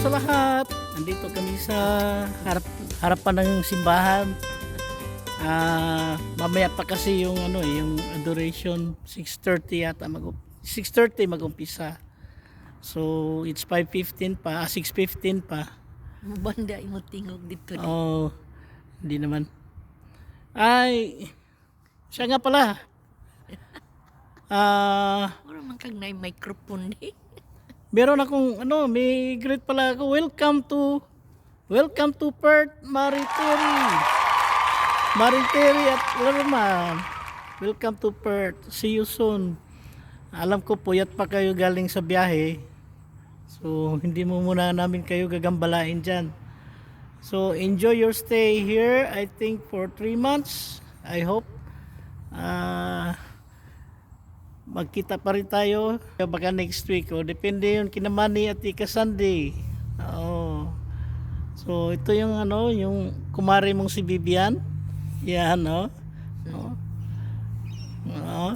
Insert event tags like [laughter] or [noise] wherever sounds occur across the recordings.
sa lahat. Nandito kami sa harap, harapan ng simbahan. Ah, mamaya pa kasi yung ano eh, yung adoration 6:30 yata mag 6:30 mag-umpisa. So it's 5:15 pa, ah, 6:15 pa. Banda mo tingog dito. Oh, hindi naman. Ay, siya nga pala. [laughs] Ah, Wala man kang na microphone eh. Meron akong ano, may greet pala ako. Welcome to Welcome to Perth, Mariteri. Mariteri at Lerma. Welcome to Perth. See you soon. Alam ko puyat pa kayo galing sa biyahe. So, hindi mo muna namin kayo gagambalain dyan. So, enjoy your stay here. I think for 3 months. I hope. Ah magkita pa rin tayo. Baka next week o depende yun kina Manny at ika Sunday oo. So ito yung ano yung kumari mong si Bibian yan no oo. Oo.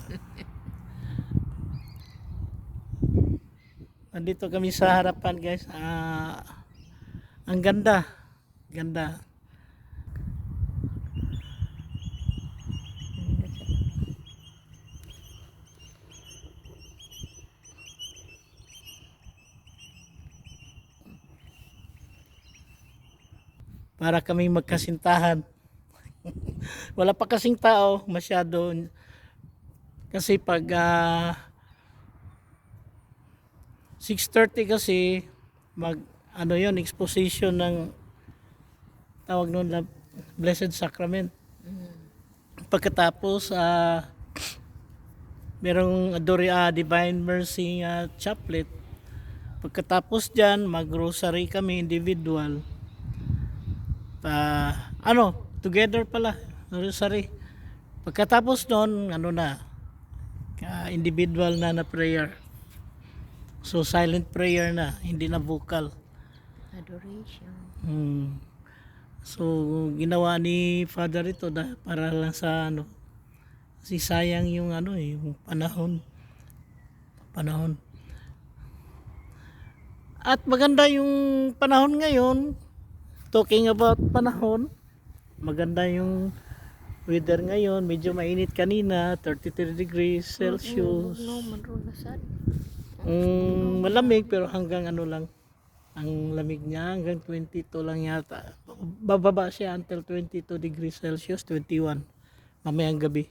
nandito kami sa harapan guys. Ah ang ganda. Ganda para kami magkasintahan. [laughs] Wala pa kasing tao masyado kasi pag ah, 6:30 kasi mag ano yon exposition ng tawag noon na Blessed Sacrament. Pagkatapos ah merong Adore ah, Divine Mercy ah, Chaplet. Pagkatapos diyan mag-rosary kami individual pa ano, together pala, rosary. Pagkatapos noon, ano na, ka- individual na na prayer. So silent prayer na, hindi na vocal. Adoration. Hmm. So ginawa ni Father ito da, para lang sa ano, kasi sayang yung ano eh, yung panahon. Panahon. At maganda yung panahon ngayon, talking about panahon, maganda yung weather ngayon, medyo mainit kanina, 33 degrees Celsius. No, man ron na sad. Mm, malamig pero hanggang ano lang, ang lamig niya hanggang 22 lang yata. Bababa siya until 22 degrees Celsius, 21 mamayang gabi.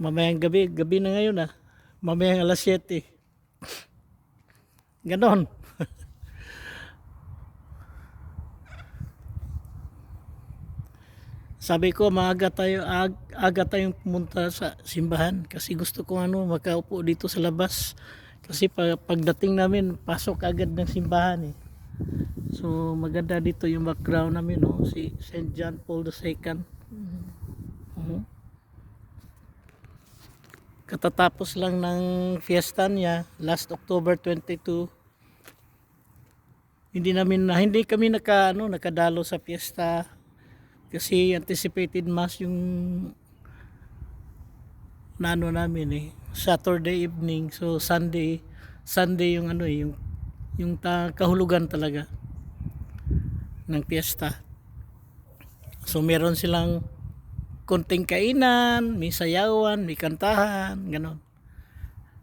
Mamayang gabi, gabi na ngayon ah. Mamayang alas 7. Ganon. [laughs] Sabi ko maaga tayo ag, aga tayong pumunta sa simbahan kasi gusto ko ano makaupo dito sa labas kasi pag, pagdating namin pasok agad ng simbahan eh. So maganda dito yung background namin no si St. John Paul II. Mhm. Katatapos lang ng fiesta niya last October 22. Hindi namin na hindi kami naka ano nakadalo sa fiesta kasi anticipated mass yung nano namin eh. Saturday evening so Sunday Sunday yung ano eh yung yung ta, kahulugan talaga ng piyesta. So meron silang konting kainan may sayawan may kantahan ganon.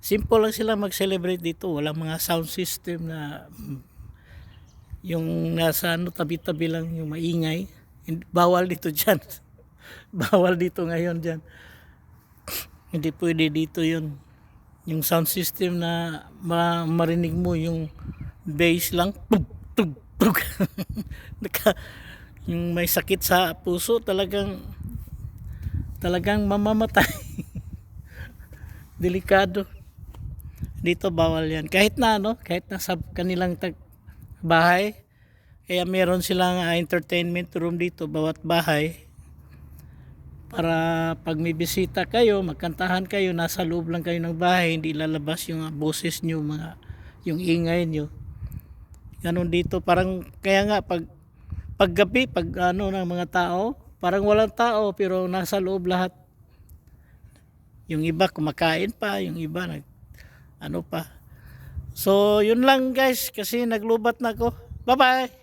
Simple lang sila mag-celebrate dito. Walang mga sound system na yung nasa ano tabi-tabi lang yung maingay bawal dito dyan. [laughs] Bawal dito ngayon dyan. Hindi pwede dito yun. Yung sound system na ma- marinig mo yung bass lang tug tug tug. [laughs] Naka, yung may sakit sa puso talagang talagang mamamatay. [laughs] Delikado. Dito bawal yan. Kahit na ano kahit na sa kanilang tag bahay kaya meron silang ah, entertainment room dito bawat bahay para pag may bisita kayo, magkantahan kayo, nasa loob lang kayo ng bahay, hindi lalabas yung ah, boses nyo, mga, yung ingay nyo. Ganon dito, parang, kaya nga, pag, paggabi, pag ano ng mga tao, parang walang tao, pero nasa loob lahat. Yung iba kumakain pa, yung iba nag, ano pa. So, yun lang guys kasi naglubat na ako. Bye-bye!